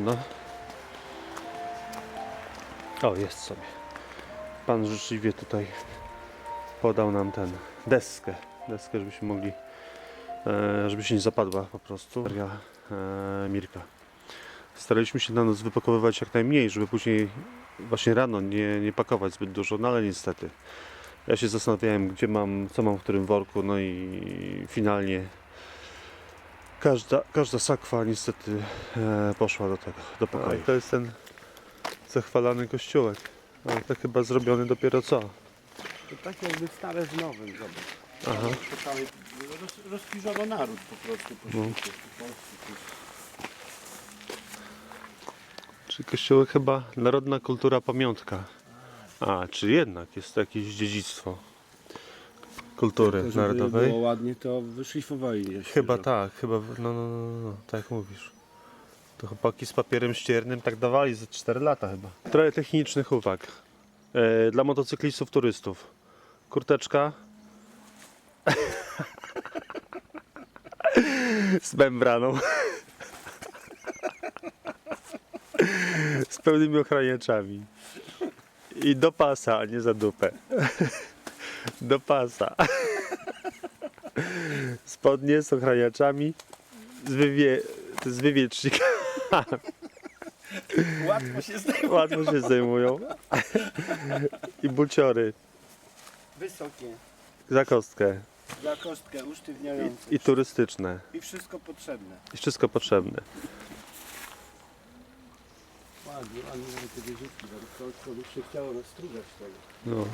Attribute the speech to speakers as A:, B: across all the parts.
A: maszyna. O, jest sobie. Pan życzliwie tutaj podał nam ten deskę. Deskę, żebyśmy mogli, e, żeby się nie zapadła po prostu. Seria e, Mirka. Staraliśmy się na noc wypakowywać jak najmniej, żeby później właśnie rano nie, nie pakować zbyt dużo, no ale niestety. Ja się zastanawiałem, gdzie mam, co mam w którym worku, no i finalnie każda, każda sakwa niestety e, poszła do tego, do pokoju. to jest ten zachwalany kościółek, ale to chyba zrobiony dopiero co.
B: To tak jakby stare z nowym, zobacz.
A: Aha.
B: To cały, roz, rozkrzyżował naród po prostu po
A: No. Czy kościółek chyba narodna kultura pamiątka. A, czy jednak jest to jakieś dziedzictwo kultury
B: To, żeby
A: narodowej?
B: było ładnie, to wyszlifowali je
A: Chyba
B: świeżo.
A: tak, chyba, no, no, no, no, no, tak jak mówisz. To chłopaki z papierem ściernym tak dawali za 4 lata chyba. Trochę technicznych uwag. E, dla motocyklistów, turystów. Kurteczka. z membraną. z pełnymi ochraniaczami. I do pasa, a nie za dupę. do pasa. Spodnie z ochraniaczami z, wywie... z wywiecznikami.
B: Łatwo się zdaje.
A: Łatwo się zdejmują. I buciory
B: Wysokie,
A: za kostkę.
B: za kostkę usztywniające.
A: I, I turystyczne.
B: I wszystko potrzebne.
A: I wszystko potrzebne.
B: Ładnie, ładnie nawet te wieżyczki, to to by się chciało nastrugać tego.
A: No.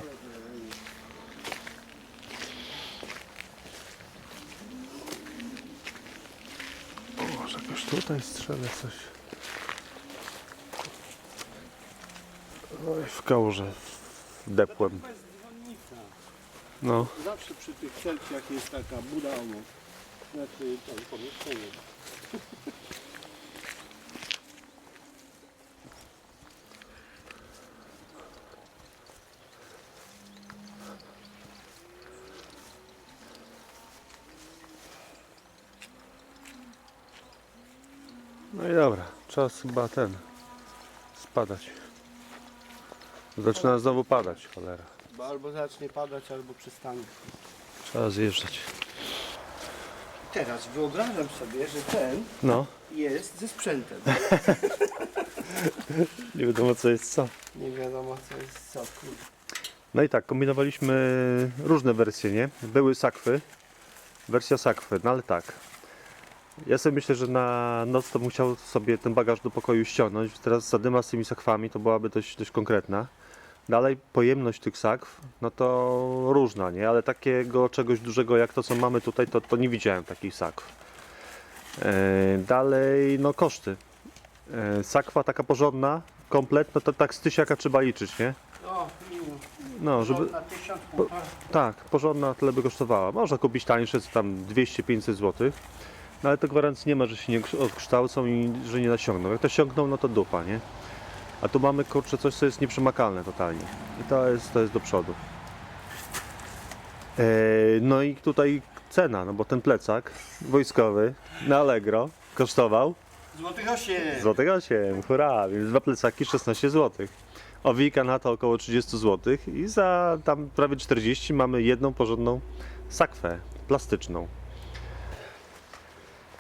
A: Może tutaj strzelę coś. Oj, w kałuże
B: dzwonnica.
A: No.
B: Zawsze przy tych celciach jest taka buda obok. Znaczy tam pomieszczenie.
A: No i dobra, czas chyba ten spadać. Zaczyna znowu padać, cholera.
B: Bo albo zacznie padać, albo przestanie.
A: Trzeba zjeżdżać.
B: Teraz wyobrażam sobie, że ten
A: No,
B: jest ze sprzętem.
A: nie wiadomo co jest co.
B: Nie wiadomo co jest co. kurde.
A: No i tak, kombinowaliśmy różne wersje, nie? Były sakwy, wersja sakwy, no ale tak. Ja sobie myślę, że na noc to bym chciał sobie ten bagaż do pokoju ściągnąć. Teraz zadyma z tymi sakwami to byłaby dość, dość konkretna. Dalej pojemność tych sakw, no to różna, nie? Ale takiego czegoś dużego jak to, co mamy tutaj, to, to nie widziałem takich sakw. E, dalej, no koszty. E, sakwa taka porządna, komplet, no to tak z tysiaka trzeba liczyć, nie?
B: O, miło.
A: No, żeby...
B: Tysiąc
A: Po-. Tak, porządna tyle by kosztowała. Można kupić tańsze, co tam 200-500 zł. No ale to gwarancji nie ma, że się nie kształ- odkształcą i że nie nasiągną. Jak to siągną, no to dupa, nie? A tu mamy kurczę coś, co jest nieprzemakalne totalnie. I to jest, to jest do przodu. E, no i tutaj cena, no bo ten plecak wojskowy na Allegro kosztował
B: Złotych osiem.
A: Złotych 8, hurra, więc dwa plecaki 16 zł. Owika na to około 30 zł i za tam prawie 40 mamy jedną porządną sakwę plastyczną.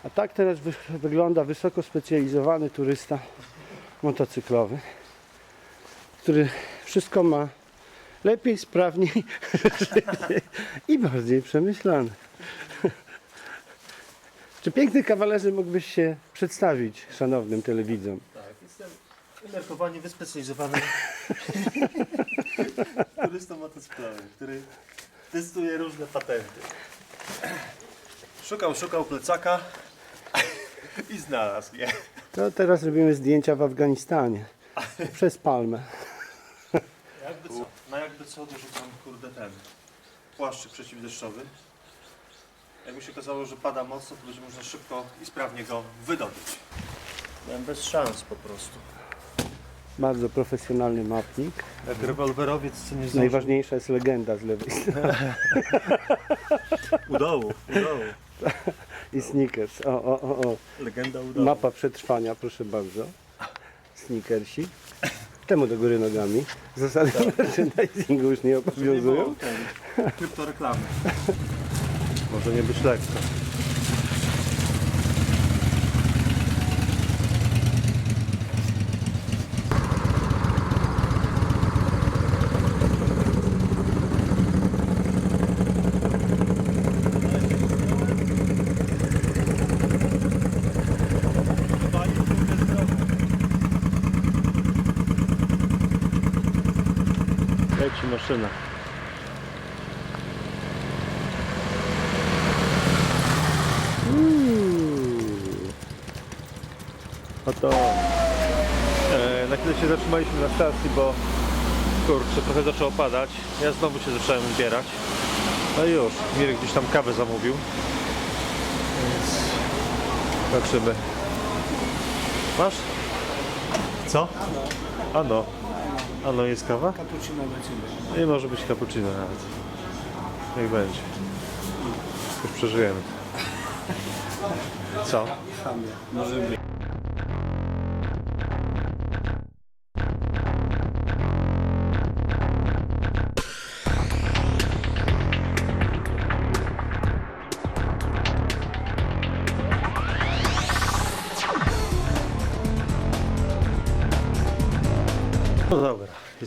B: A tak teraz wy wygląda wysoko specjalizowany turysta motocyklowy, który wszystko ma lepiej, sprawniej i bardziej przemyślane. Czy piękny kawalerze mógłbyś się przedstawić szanownym telewidzom?
A: Tak, jestem umiarkowanie wyspecjalizowany turystą motocyklowym, który testuje różne patenty. Szukał, szukał plecaka i znalazł je.
B: To teraz robimy zdjęcia w Afganistanie przez palmę.
A: Jakby co? Na jakby co dorzucam kurde ten płaszczyk przeciwdeszczowy. Jakby się okazało, że pada mocno, to będzie można szybko i sprawnie go wydobyć. Miałem bez szans po prostu.
B: Bardzo profesjonalny mapnik.
A: Jak rewolwerowiec co nie zdążył.
B: Najważniejsza jest legenda z lewej strony.
A: U dołu, u dołu.
B: I Snickers. O, o, o, o.
C: Legenda udała.
B: Mapa przetrwania, proszę bardzo. Snickersi. Temu do góry nogami. Zasady merchandisingu już nie obowiązują.
C: Kryptoreklamy.
A: Może nie być lekko. Maszyna. Oto e, na chwilę się zatrzymaliśmy na stacji, bo kurczę, trochę zaczęło padać. Ja znowu się zacząłem ubierać. No i już, Mirek gdzieś tam kawę zamówił. Więc zobaczymy. Masz? Co? Ano. Ano jest kawa?
C: Cappuccino Ciebie.
A: Nie może być cappuccino nawet. Niech będzie. Już przeżyjemy. Co?
C: Samie. Może być.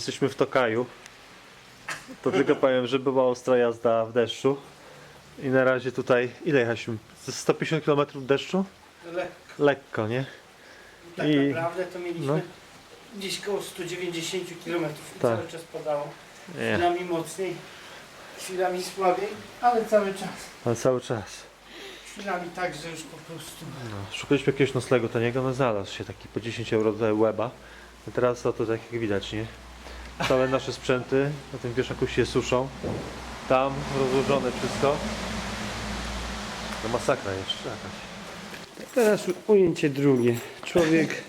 A: Jesteśmy w Tokaju. To tylko powiem, że była ostra jazda w deszczu. I na razie tutaj, ile jechaliśmy? Ze 150 km deszczu?
D: Ale
A: Lekko, nie?
D: tak
A: I-
D: naprawdę to mieliśmy
A: no.
D: gdzieś koło 190 km i
A: Tak.
D: cały czas padało.
A: Nie,
D: Chwilami mocniej, chwilami słabiej, ale cały czas.
A: ale cały czas.
D: Chwilami tak, że już po prostu.
A: No, szukaliśmy jakiegoś noclegu taniego, no znalazł się taki po 10 euro tutaj łeba. A teraz to tak jak widać, nie? Całe nasze sprzęty na tym wieszaku się suszą. Tam rozłożone wszystko. No masakra jeszcze jakaś.
B: Teraz ujęcie drugie. Człowiek,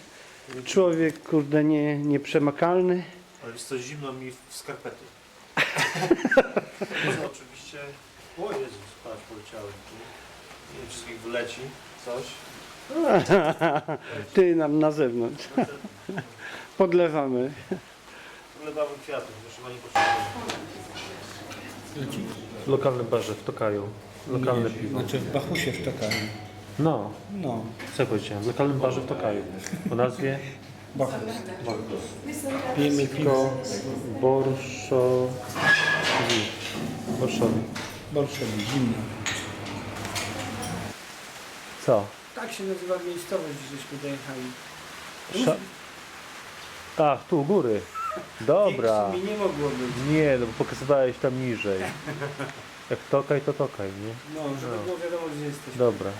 B: człowiek kurde nie, nieprzemakalny.
A: Ale jest to zimno mi w skarpety. oczywiście... O Jezus, patrz, poleciałem tu. Nie wszystkich wyleci coś.
B: Ty nam na zewnątrz. Podlewamy.
A: Wlewamy kwiatów, proszę pani potrzebuje. W lokalnym barze w Tokaju. Lokalne piwo.
C: Znaczy w Bachusie w Tokaju.
A: No,
C: No.
A: co ja powiedziałem? W lokalnym barze w Tokaju. O nazwie
C: Bachus. Pijemy piwo.
A: Borszo... Borszowi.
C: Bolszewi, zimno.
A: Co?
D: Tak się nazywa miejscowość, gdzie żeśmy dojechali.
A: Sza... Ach, tu u góry. Dobra.
D: Mi nie mogło być.
A: Nie, no bo pokazywałeś tam niżej. Jak Tokaj, to Tokaj, nie?
D: No, żeby
A: No.
D: było wiadomo, gdzie jesteśmy.
A: Dobra.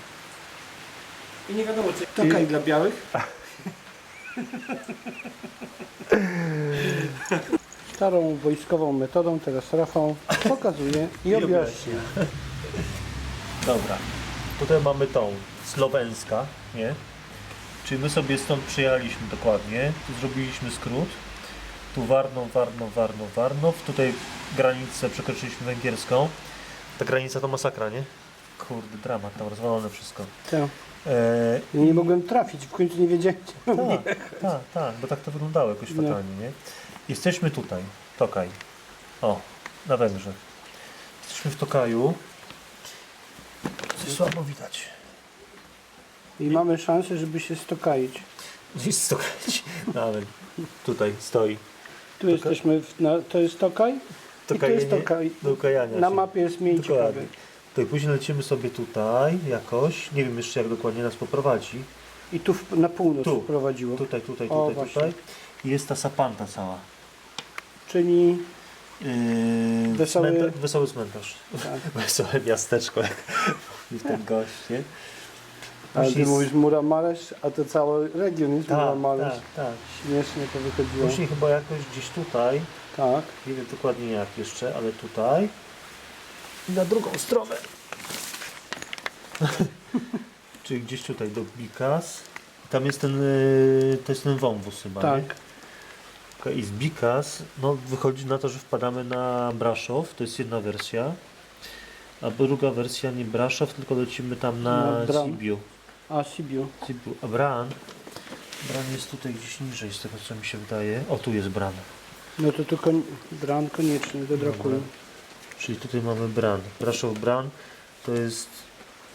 D: I nie wiadomo, czy Tokaj dla białych.
B: Starą wojskową metodą teraz Rafał pokazuje i objaśnia.
A: Dobra. Tutaj mamy tą słowenska, nie? Czyli my sobie stąd przyjechaliśmy dokładnie. Zrobiliśmy skrót. Tu Warnow, Warnow, Warnow, Warnow. Tutaj granicę przekroczyliśmy węgierską. Ta granica to masakra, nie? Kurde, dramat, tam rozwalone wszystko.
B: Tak.
A: Eee,
B: Nie mogłem trafić, w końcu nie wiedziałem.
A: tak, tak, tak, bo tak to wyglądało jakoś
B: No.
A: fatalnie, nie? Jesteśmy tutaj, Tokaj. O, na Węgrzech. Jesteśmy w Tokaju. Coś słabo widać.
B: I mamy szansę, żeby się stokaić.
A: Gdzieś stokać. Nawet tutaj stoi.
B: Tu jesteśmy, w, na, to jest Tokaj i tu jest Tokaj.
A: Do
B: Na
A: się.
B: mapie jest mniej
A: Dokładnie.
B: ciekawe.
A: Tak, później lecimy sobie tutaj jakoś. Nie wiem jeszcze jak dokładnie nas poprowadzi.
B: I tu w, na północ
A: Tu.
B: prowadziło.
A: Tutaj, tutaj,
B: O,
A: tutaj,
B: właśnie.
A: tutaj. I jest ta sapanta cała.
B: Czyli
A: Yy,
B: Wesoły-
A: cmenta- wesoły cmentarz.
B: tak.
A: Wesołe miasteczko, jak mówił ten gość, nie?
B: Ale ty
A: Później z-
B: mówisz a to cały region jest
A: Tak,
B: Muramaresz.
A: tak, tak.
B: Śmiesznie to wychodziło.
A: Później chyba jakoś gdzieś tutaj,
B: Tak.
A: nie wiem dokładnie jak jeszcze, ale tutaj. I na drugą stronę. Czyli gdzieś tutaj do Bikas. Tam jest ten, yy, to jest ten wąwóz chyba, nie?
B: Tak.
A: Okej, I z Bikas, no wychodzi na to, że wpadamy na Braszow, to jest jedna wersja. A druga wersja nie Braszow, tylko lecimy tam na
B: Na.
A: Sibiu.
B: A, Sibiu.
A: Sibiu. A Bran? Bran jest tutaj gdzieś niżej, z tego co mi się wydaje. O, tu jest Bran.
B: No to tu koń... Bran koniecznie do Drakulu.
A: Dobra. Czyli tutaj mamy Bran. Braszow Bran to jest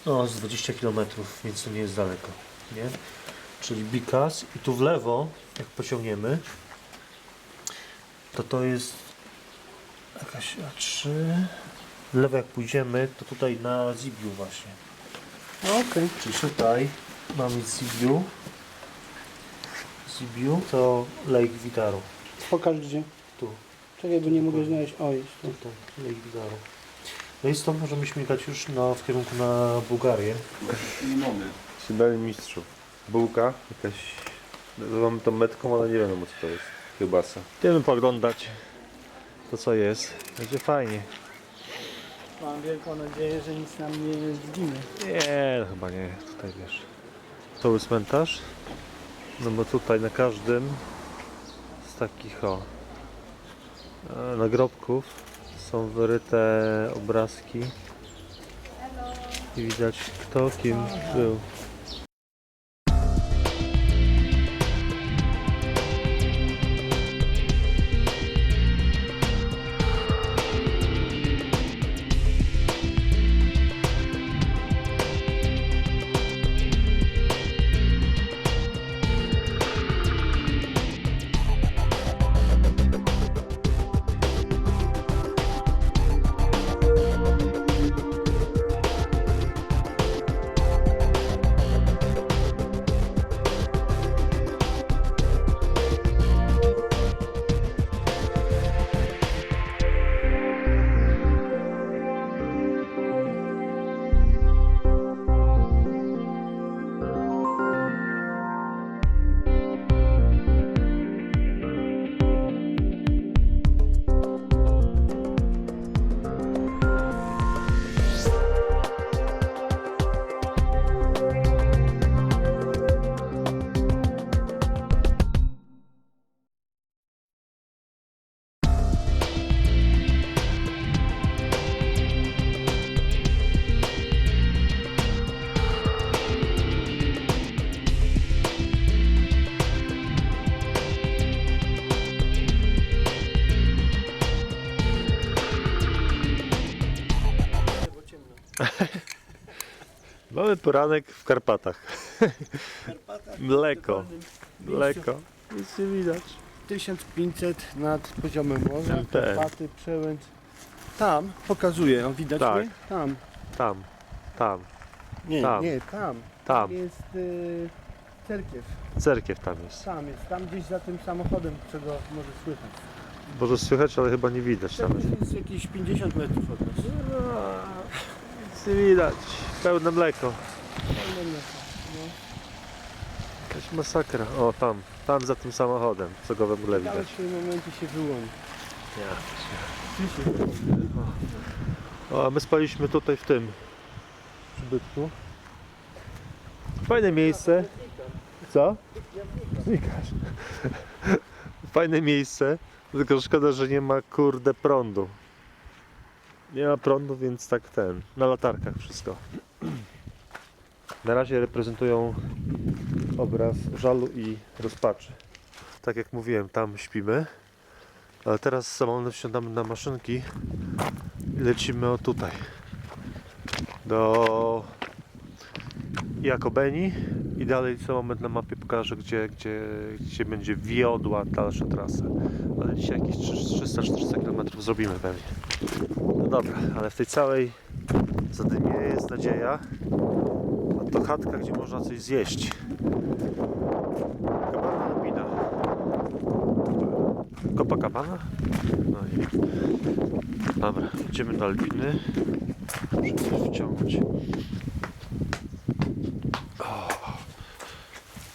A: no, z 20 km, więc to nie jest daleko. Nie? Czyli Bikas i tu w lewo, jak pociągniemy, to to jest jakaś A3. W lewo jak pójdziemy, to tutaj na Zibiu właśnie.
B: No, Okej.
A: Czyli tutaj mamy Zibiu. Zibiu to Lake Vitaru.
B: Pokaż gdzie.
A: Tu.
B: Czekaj, bo nie mogę znaleźć. O, jest tu.
A: Tutaj, Lake Vitaru. No i stąd możemy śmigać już na, w kierunku na Bułgarię.
E: Limony.
F: Symbol mistrzów. Bułka, jakaś... Mamy tą metką, ale nie wiadomo co to jest. Kiełbasa.
A: Idziemy poglądać to co jest. Będzie fajnie.
B: Mam wielką nadzieję, że nic nam nie zginie.
A: Nie, no chyba nie. Tutaj wiesz. To był cmentarz. No bo tutaj na każdym z takich o e, nagrobków są wyryte obrazki i widać kto kim był. Mamy poranek w Karpatach. Mleko. Mleko. Nic nie widać.
B: 1500 nad poziomem morza.
A: Ten.
B: Karpaty, Przełęcz. Tam pokazuje, o widać
A: Tak.
B: mnie? Tam.
A: Tam, tam,
B: Nie,
A: Tam.
B: nie, tam.
A: tam.
B: Jest y, cerkiew.
A: Cerkiew tam jest.
B: Tam jest, tam gdzieś za tym samochodem, czego może słychać.
A: Może słychać, ale chyba nie widać tam.
B: Cerkiew jest jakieś 50 metrów od nas.
A: Nic nie widać. Pełne mleko.
B: No.
A: Jakaś masakra. O, tam. Tam za tym samochodem, co go w ogóle
B: Ale
A: widać.
B: w tym momencie się wyłoni.
A: Ja. O, a my spaliśmy tutaj w tym przybytku. Fajne miejsce. Co? Znikasz. Fajne miejsce, tylko szkoda, że nie ma kurde prądu. Nie ma prądu, więc tak ten, na latarkach wszystko. Na razie reprezentują obraz żalu i rozpaczy. Tak jak mówiłem, tam śpimy. Ale teraz samolotem wsiadamy na maszynki i lecimy o tutaj. Do Jakobeni i dalej co moment na mapie pokażę, gdzie, gdzie, gdzie będzie wiodła dalsza trasa. Ale dzisiaj jakieś 300-400 km zrobimy pewnie. No dobra, ale w tej całej zadymie jest nadzieja. A to chatka, gdzie można coś zjeść. Cabana Albina. Copacabana? No i... Dobra, idziemy do Albiny. Muszę coś wciągnąć.